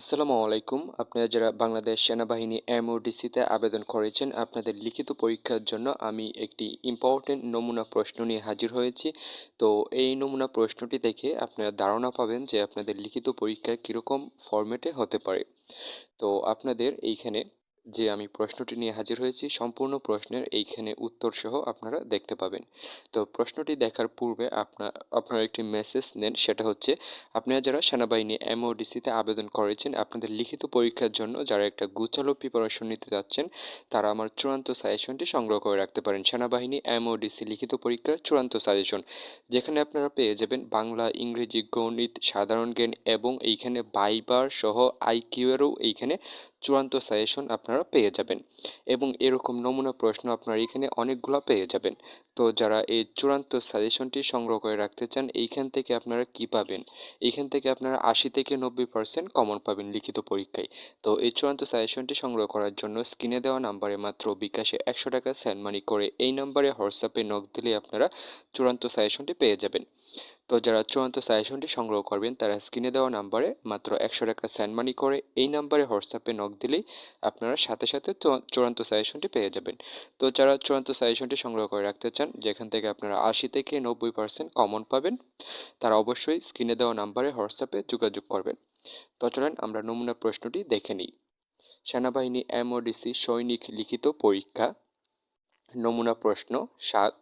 আসসালামু আলাইকুম। আপনারা যারা বাংলাদেশ সেনাবাহিনী এমওডিসিতে আবেদন করেছেন, আপনাদের লিখিত পরীক্ষার জন্য আমি একটি ইম্পর্টেন্ট নমুনা প্রশ্ন নিয়ে হাজির হয়েছি। তো এই নমুনা প্রশ্নটি দেখে আপনারা ধারণা পাবেন যে আপনাদের লিখিত পরীক্ষা কীরকম ফরম্যাটে হতে পারে। তো আপনাদের এইখানে যে আমি প্রশ্নটি নিয়ে হাজির হয়েছি, সম্পূর্ণ প্রশ্নের এইখানে উত্তর সহ আপনারা দেখতে পাবেন। তো প্রশ্নটি দেখার পূর্বে আপনার আপনারা একটি মেসেজ নেন, সেটা হচ্ছে আপনারা যারা সেনাবাহিনী এমওডিসিতে আবেদন করেছেন, আপনাদের লিখিত পরীক্ষার জন্য যারা একটা গুছালো প্রিপারেশন নিতে যাচ্ছেন, তারা আমার চূড়ান্ত সাজেশনটি সংগ্রহ করে রাখতে পারেন। সেনাবাহিনী এমওডিসি লিখিত পরীক্ষার চূড়ান্ত সাজেশন যেখানে আপনারা পেয়ে যাবেন বাংলা, ইংরেজি, গণিত, সাধারণ জ্ঞান এবং এইখানে বাইবার সহ আইকিউয়েরও এইখানে চূড়ান্ত সাজেশন আপনারা পেয়ে যাবেন। এবং এরকম নমুনা প্রশ্ন আপনারা এখানে অনেকগুলো পেয়ে যাবেন। তো যারা এই চূড়ান্ত সাজেশনটি সংগ্রহ করে রাখতে চান, এইখান থেকে আপনারা কি পাবেন? এইখান থেকে আপনারা আশি থেকে নব্বই পার্সেন্ট কমন পাবেন লিখিত পরীক্ষায়। তো এই চূড়ান্ত সাজেশনটি সংগ্রহ করার জন্য স্ক্রিনে দেওয়া নাম্বারে মাত্র বিকাশে একশো টাকা সেন্ড মানি করে এই নাম্বারে হোয়াটসঅ্যাপে নক দিলে আপনারা চূড়ান্ত সাজেশনটি পেয়ে যাবেন। তো যারা চূড়ান্ত সাজেশনটি সংগ্রহ করবেন, তারা স্ক্রিনে দেওয়া নাম্বারে মাত্র একশো টাকা সেন্ড মানি করে এই নাম্বারে হোয়াটসঅ্যাপে নক দিলেই আপনারা সাথে সাথে চূড়ান্ত সাজেশনটি পেয়ে যাবেন। তো যারা চূড়ান্ত সাজেশনটি সংগ্রহ করে রাখতে চান, যেখান থেকে আপনারা আশি থেকে নব্বই পার্সেন্ট কমন পাবেন, তারা অবশ্যই স্ক্রিনে দেওয়া নাম্বারে হোয়াটসঅ্যাপে যোগাযোগ করবেন। তো চলেন আমরা নমুনা প্রশ্নটি দেখে নিই। সেনাবাহিনী, এমওডিসি, সৈনিক লিখিত পরীক্ষা, নমুনা প্রশ্ন সাত।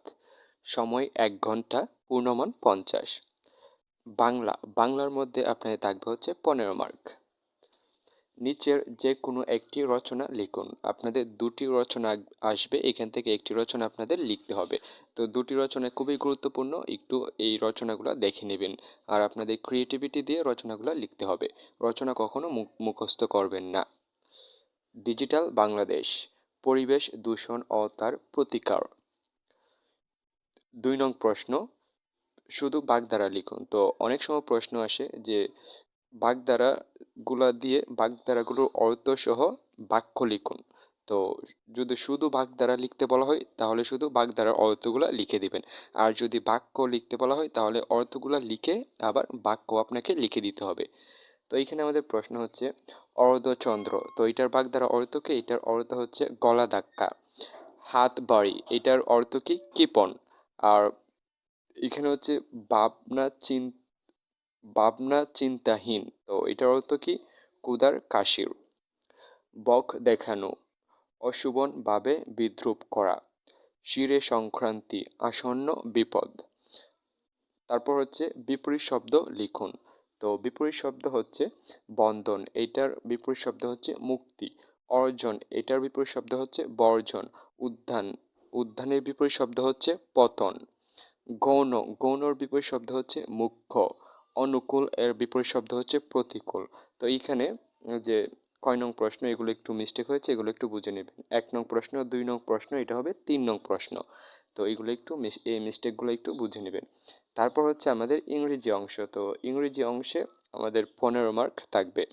সময় এক ঘণ্টা, পূর্ণমান পঞ্চাশ। বাংলা, বাংলার মধ্যে আপনাদের থাকবে হচ্ছে পনেরো মার্ক নিচের যে কোনো একটি রচনা লিখুন। আপনাদের দুটি রচনা আসবে, এখান থেকে একটি রচনা আপনাদের লিখতে হবে। তো দুটি রচনা খুবই গুরুত্বপূর্ণ, একটু এই রচনাগুলো দেখে নেবেন। আর আপনাদের ক্রিয়েটিভিটি দিয়ে রচনাগুলো লিখতে হবে। রচনা কখনো মুখস্থ করবেন না। ডিজিটাল বাংলাদেশ, পরিবেশ দূষণ ও তার প্রতিকার। দুই নং প্রশ্ন, শুধু বাগধারা লিখুন। তো অনেক সময় প্রশ্ন আসে যে বাগধারাগুলা দিয়ে বাগধারাগুলোর অর্থ সহ বাক্য লিখুন। তো যদি শুধু বাগধারা লিখতে বলা হয়, তাহলে শুধু বাগধারার অর্থগুলো লিখে দিবেন। আর যদি বাক্য লিখতে বলা হয়, তাহলে অর্থগুলো লিখে আবার বাক্য আপনাকে লিখে দিতে হবে। তো এইখানে আমাদের প্রশ্ন হচ্ছে, অর্ধচন্দ্র, তো এটার বাগধারা অর্থ কি? এটার অর্থ হচ্ছে গলা ধাক্কা, হাত বাড়ি, এটার অর্থ কি? কিপন। আর এখানে হচ্ছে ভাবনা চিন, ভাবনা চিন্তাহীন। তো এটার অর্থ কি? কুদার কাশির। বক দেখানো অশুভনভাবে বিদ্রুপ করা, শিরে সংক্রান্তি, আসন্ন বিপদ। তারপর হচ্ছে বিপরীত শব্দ লিখুন। তো বিপরীত শব্দ হচ্ছে বন্ধন, এটার বিপরীত শব্দ হচ্ছে মুক্তি। অর্জন, এটার বিপরীত শব্দ হচ্ছে বর্জন, উদ্যান। উদ্যানের বিপরীত শব্দ হচ্ছে পতন। গৌণ, গৌণর বিপরীত শব্দ হচ্ছে মুখ্য। অনুকূল এর বিপরীত শব্দ হচ্ছে প্রতিকূল। তো এইখানে যে কয় নং প্রশ্ন, এগুলো একটু মিস্টেক হয়েছে, এগুলো একটু বুঝে নেবেন। এক নং প্রশ্ন, দুই নং প্রশ্ন, এটা হবে তিন নং প্রশ্ন। তো এইগুলো একটু এই মিস্টেকগুলো একটু বুঝে নেবেন। তারপর হচ্ছে আমাদের ইংরেজি অংশ। তো ইংরেজি অংশে আমাদের পনেরো মার্ক থাকবে।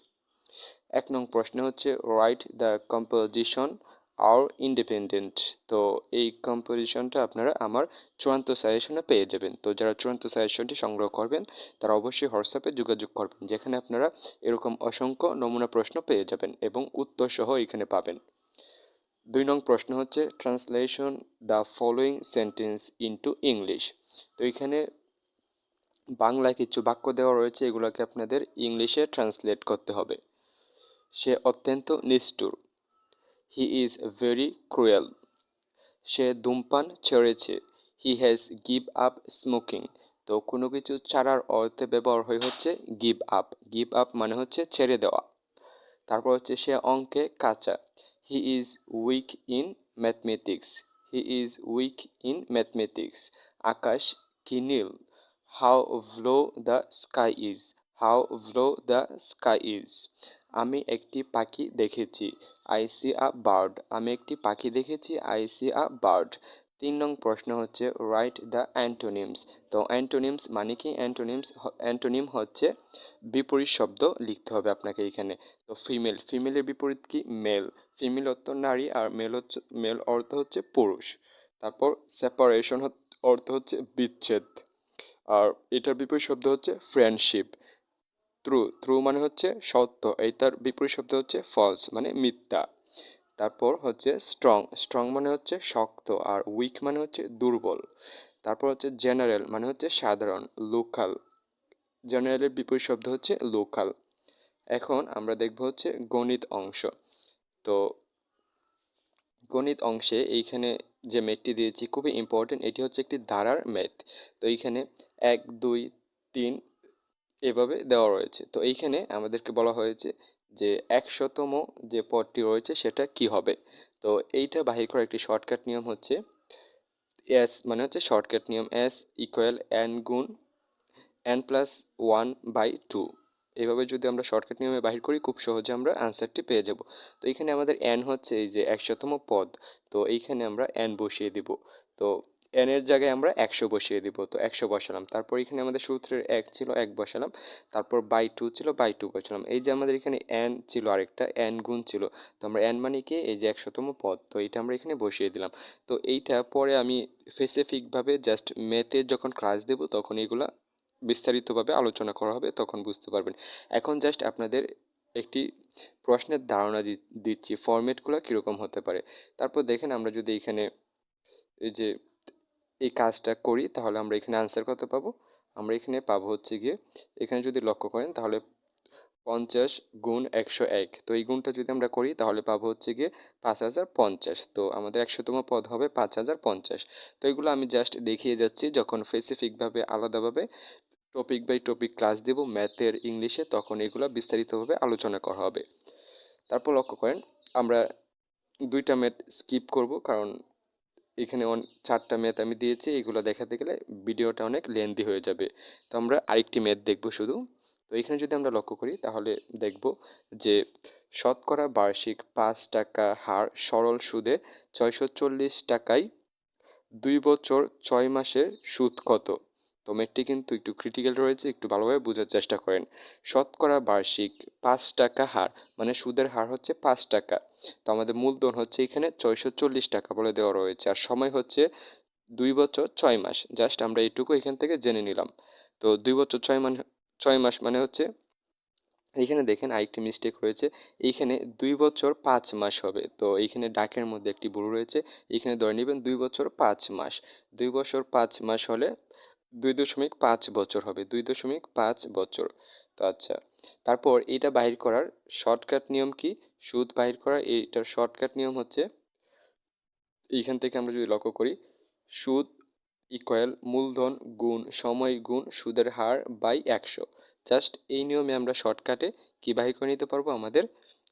এক নং প্রশ্ন হচ্ছে রাইট দ্য কম্পোজিশন আর ইন্ডিপেন্ডেন্ট তো এই কম্পোজিশনটা আপনারা আমার চূড়ান্ত সাজেশনে পেয়ে যাবেন। তো যারা চূড়ান্ত সাজেশনটি সংগ্রহ করবেন, তারা অবশ্যই হোয়াটসঅ্যাপে যোগাযোগ করবেন, যেখানে আপনারা এরকম অসংখ্য নমুনা প্রশ্ন পেয়ে যাবেন এবং উত্তর সহ এখানে পাবেন। দুই নং প্রশ্ন হচ্ছে translation the following sentence into English তো এখানে বাংলায় কিছু বাক্য দেওয়া রয়েছে, এগুলোকে আপনাদের ইংলিশে ট্রান্সলেট করতে হবে। সে অত্যন্ত নিষ্ঠুর। হি ইজ ভেরি ক্রুয়েল সে ধূমপান ছেড়েছে। He has give up smoking তো কোনো কিছু ছাড়ার অর্থে ব্যবহার হয়ে হচ্ছে গিভ আপ গিভ আপ মানে হচ্ছে ছেড়ে দেওয়া। তারপর হচ্ছে সে অঙ্কে কাঁচা। He is weak in mathematics he is weak in mathematics আকাশ কি নীল? How blue the sky is how blue the sky is আমি একটি পাখি দেখেছি আই সি আ বার্ড আমি একটি পাখি দেখেছি আই সি আ বার্ড তিন নং প্রশ্ন হচ্ছে রাইট দ্য অ্যান্টোনিমস তো অ্যান্টোনিমস মানে কি? অ্যান্টোনিমস অ্যান্টোনিম হচ্ছে বিপরীত শব্দ লিখতে হবে আপনাকে এখানে। তো ফিমেল ফিমেলের বিপরীত কি? মেল ফিমেল অর্থ নারী আর মেল হচ্ছে মেল অর্থ হচ্ছে পুরুষ। তারপর সেপারেশন অর্থ হচ্ছে বিচ্ছেদ। আর এটার বিপরীত শব্দ হচ্ছে ফ্রেন্ডশিপ ট্রু ট্রু মানে হচ্ছে সত্য। এইটার বিপরীত শব্দ হচ্ছে ফলস মানে মিথ্যা। তারপর হচ্ছে স্ট্রং স্ট্রং মানে হচ্ছে শক্ত আর উইক মানে হচ্ছে দুর্বল। তারপর হচ্ছে জেনারেল মানে হচ্ছে সাধারণ লোকাল জেনারেলের বিপরীত শব্দ হচ্ছে লোকাল এখন আমরা দেখব হচ্ছে গণিত অংশ। তো গণিত অংশে এইখানে যে ম্যাথটি দিয়েছি খুবই ইম্পর্টেন্ট এটি হচ্ছে একটি ধারার ম্যাথ তো এইখানে এক, দুই, তিন এভাবে দেওয়া রয়েছে। তো এইখানে আমাদেরকে বলা হয়েছে যে একশতম যে পদটি রয়েছে সেটা কি হবে? তো এইটা বাহির করার একটি শর্টকাট নিয়ম হচ্ছে এস মানে হচ্ছে শর্টকাট নিয়ম এস ইকুয়াল এন গুণ N plus one by two এভাবে যদি আমরা শর্টকাট নিয়মে বাহির করি, খুব সহজে আমরা আনসারটি পেয়ে যাব। তো এখানে আমাদের এন হচ্ছে এই যে একশতম পদ। তো এইখানে আমরা এন বসিয়ে দিব। তো এন এর জায়গায় আমরা একশো বসিয়ে দিব, তো একশো বসালাম। তারপর এখানে আমাদের সূত্রের এক ছিল এক বসালাম, তারপর বাই টু ছিল বাই টু বসালাম। এই যে আমাদের এখানে এন ছিল আরেকটা এন গুণ ছিল, তো আমরা এন মানে কি? এই যে একশোতম পদ, তো এটা আমরা এখানে বসিয়ে দিলাম। তো এইটা পরে আমি স্পেসিফিকভাবে জাস্ট ম্যাথে যখন ক্লাস দেব, তখন এগুলা বিস্তারিতভাবে আলোচনা করা হবে, তখন বুঝতে পারবেন। এখন জাস্ট আপনাদের একটি প্রশ্নের ধারণা দিচ্ছি ফরম্যাটগুলো কীরকম হতে পারে। তারপর দেখেন আমরা যদি এখানে এই যে এই কাজটা করি, তাহলে আমরা এখানে আনসার কত পাবো? আমরা এখানে পাবো হচ্ছে গিয়ে, এখানে যদি লক্ষ্য করেন, তাহলে পঞ্চাশ গুণ একশো এক। তো এই গুণটা যদি আমরা করি, তাহলে পাবো হচ্ছে গিয়ে পাঁচ হাজার পঞ্চাশ। তো আমাদের একশোতম পদ হবে পাঁচ হাজার পঞ্চাশ। তো এগুলো আমি জাস্ট দেখিয়ে যাচ্ছি, যখন স্পেসিফিকভাবে আলাদাভাবে টপিক বাই টপিক ক্লাস দেব ম্যাথের ইংলিশে তখন এগুলো বিস্তারিতভাবে আলোচনা করা হবে। তারপর লক্ষ্য করেন, আমরা দুইটা ম্যাথ স্কিপ করব, কারণ এখানে চারটা ম্যাথ আমি দিয়েছি, এগুলো দেখাতে গেলে ভিডিওটা অনেক লেন্দি হয়ে যাবে। তো আমরা আরেকটি ম্যাথ দেখব শুধু। তো এখানে যদি আমরা লক্ষ্য করি, তাহলে দেখব যে শতকরা বার্ষিক পাঁচ টাকা হার সরল সুদে ছয়শো চল্লিশ টাকায় দুই বছর ছয় মাসের সুদ কত? তো ম্যাথটি কিন্তু একটু ক্রিটিক্যাল রয়েছে, একটু ভালোভাবে বোঝার চেষ্টা করেন। শতকরা বার্ষিক পাঁচ টাকা হার মানে সুদের হার হচ্ছে পাঁচ টাকা। তো আমাদের মূলধন হচ্ছে এখানে ছয়শো চল্লিশ টাকা বলে দেওয়া রয়েছে, আর সময় হচ্ছে দুই বছর ছয় মাস। জাস্ট আমরা এইটুকু এখান থেকে জেনে নিলাম। তো দুই বছর ছয় মানে ছয় মাস মানে হচ্ছে এইখানে দেখেন আরেকটি মিস্টেক রয়েছে এইখানে দুই বছর পাঁচ মাস হবে। তো এইখানে ডাকের মধ্যে একটি ভুল রয়েছে এইখানে ধরে নেবেন দুই বছর পাঁচ মাস। দুই বছর পাঁচ মাস হলে দুই দশমিক পাঁচ বছর হবে, দুই দশমিক পাঁচ বছর। তো আচ্ছা তারপর এটা বাহির করার শর্টকাট নিয়ম কি? সুদ বাহির করার এইটার শর্টকাট নিয়ম হচ্ছে, এইখান থেকে আমরা যদি লক্ষ্য করি, সুদ ইকুয়াল মূলধন গুণ সময় গুণ সুদের হার বাই একশো। জাস্ট এই নিয়মে আমরা শর্টকাটে কি বাহির করে নিতে পারব? আমাদের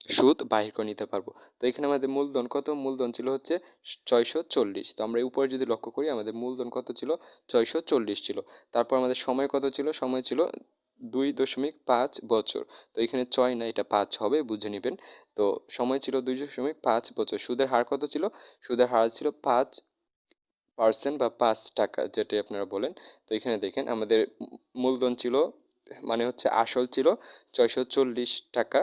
সুদ বাহির করে নিতে পারব। তো এখানে আমাদের মূলধন কত? মূলধন ছিল হচ্ছে ছয়শো চল্লিশ। তো আমরা উপরে যদি লক্ষ্য করি, আমাদের মূলধন কত ছিল? ছয়শো চল্লিশ ছিল। তারপর আমাদের সময় কত ছিল? সময় ছিল দুই দশমিক পাঁচ বছর। তো এখানে ছয় না, এটা পাঁচ হবে, বুঝে নেবেন। তো সময় ছিল দুই দশমিক পাঁচ বছর। সুদের হার কত ছিল? সুদের হার ছিল পাঁচ পার্সেন্ট বা পাঁচ টাকা, যেটি আপনারা বলেন। তো এখানে দেখেন, আমাদের মূলধন ছিল মানে হচ্ছে আসল ছিল ছয়শো চল্লিশ টাকা,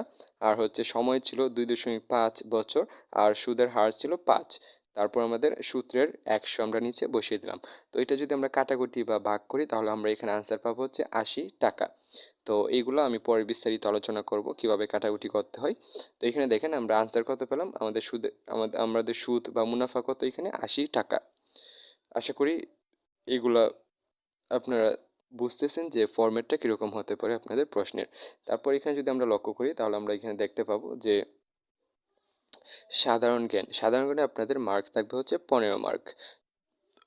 আর হচ্ছে সময় ছিল দুই দশমিক পাঁচ বছর, আর সুদের হার ছিল পাঁচ। তারপর আমাদের সূত্রের একশো আমরা নিচে বসিয়ে দিলাম। তো এটা যদি আমরা কাটাকুটি বা ভাগ করি, তাহলে আমরা এখানে আনসার পাবো হচ্ছে আশি টাকা। তো এইগুলো আমি পরে বিস্তারিত আলোচনা করব কীভাবে কাটাকুটি করতে হয়। তো এখানে দেখেন আমরা আনসার কত পেলাম? আমাদের সুদে, আমাদের আমাদের সুদ বা মুনাফা কত এখানে? আশি টাকা। আশা করি এগুলা আপনারা বুঝতেছেন যে ফরম্যাটটা কীরকম হতে পারে আপনাদের প্রশ্নের। তারপর এখানে যদি আমরা লক্ষ্য করি, তাহলে আমরা এখানে দেখতে পাবো যে সাধারণ জ্ঞান, সাধারণ জ্ঞানে আপনাদের মার্ক থাকবে হচ্ছে পনেরো মার্ক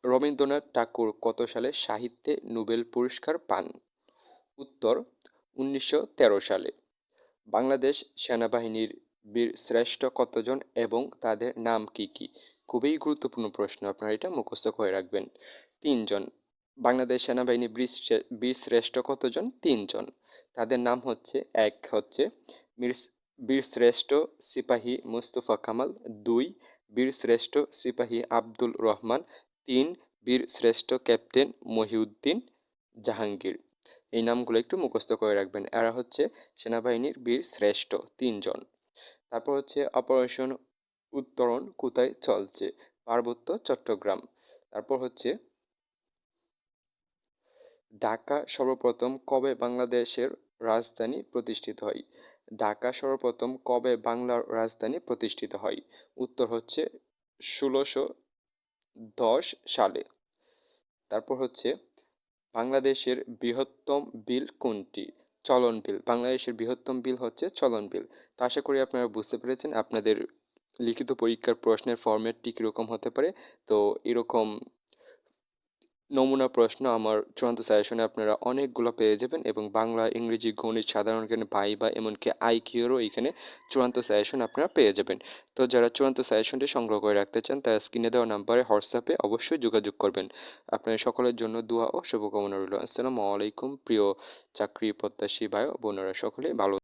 রবীন্দ্রনাথ ঠাকুর কত সালে সাহিত্যে নোবেল পুরস্কার পান? উত্তর, উনিশশো তেরো সালে। বাংলাদেশ সেনাবাহিনীর বীর শ্রেষ্ঠ কতজন এবং তাদের নাম কি কি? খুবই গুরুত্বপূর্ণ প্রশ্ন, আপনারা এটা মুখস্থ করে রাখবেন। তিনজন বাংলাদেশ সেনাবাহিনী বীর শ্রেষ্ঠ কতজন? তিনজন। তাদের নাম হচ্ছে, এক হচ্ছে বীরশ্রেষ্ঠ সিপাহী মুস্তফা কামাল, দুই বীরশ্রেষ্ঠ সিপাহী আব্দুল রহমান, তিন বীরশ্রেষ্ঠ ক্যাপ্টেন মহিউদ্দিন জাহাঙ্গীর। এই নামগুলো একটু মুখস্থ করে রাখবেন। এরা হচ্ছে সেনাবাহিনীর বীর শ্রেষ্ঠ তিনজন। তারপর হচ্ছে অপারেশন উত্তরণ কোথায় চলছে? পার্বত্য চট্টগ্রাম। তারপর হচ্ছে ঢাকা সর্বপ্রথম কবে বাংলাদেশের রাজধানী প্রতিষ্ঠিত হয়? ঢাকা সর্বপ্রথম কবে বাংলার রাজধানী প্রতিষ্ঠিত হয়? উত্তর হচ্ছে ষোলোশো দশ সালে। তারপর হচ্ছে বাংলাদেশের বৃহত্তম বিল কোনটি? চলন বিল। বাংলাদেশের বৃহত্তম বিল হচ্ছে চলন বিল। তো আশা করি আপনারা বুঝতে পেরেছেন। আপনাদের লিখিত পরীক্ষার প্রশ্নের ফরম্যাটটি কীরকম হতে পারে? তো এরকম নমুনা প্রশ্ন আমার চূড়ান্ত সাজেশনে আপনারা অনেকগুলো পেয়ে যাবেন এবং বাংলা, ইংরেজি, গণিত, সাধারণ জ্ঞান, ভাইবা এমনকি আইকিউরও এখানে চূড়ান্ত সাজেশন আপনারা পেয়ে যাবেন। তো যারা চূড়ান্ত সাজেশনটি সংগ্রহ করে রাখতে চান, তারা স্ক্রিনে দেওয়া নাম্বারে হোয়াটসঅ্যাপে অবশ্যই যোগাযোগ করবেন। আপনাদের সকলের জন্য দোয়া ও শুভকামনা রইল। আসসালামু আলাইকুম, প্রিয় চাকরি প্রত্যাশী ভাই ও বোনেরা সকলে ভালো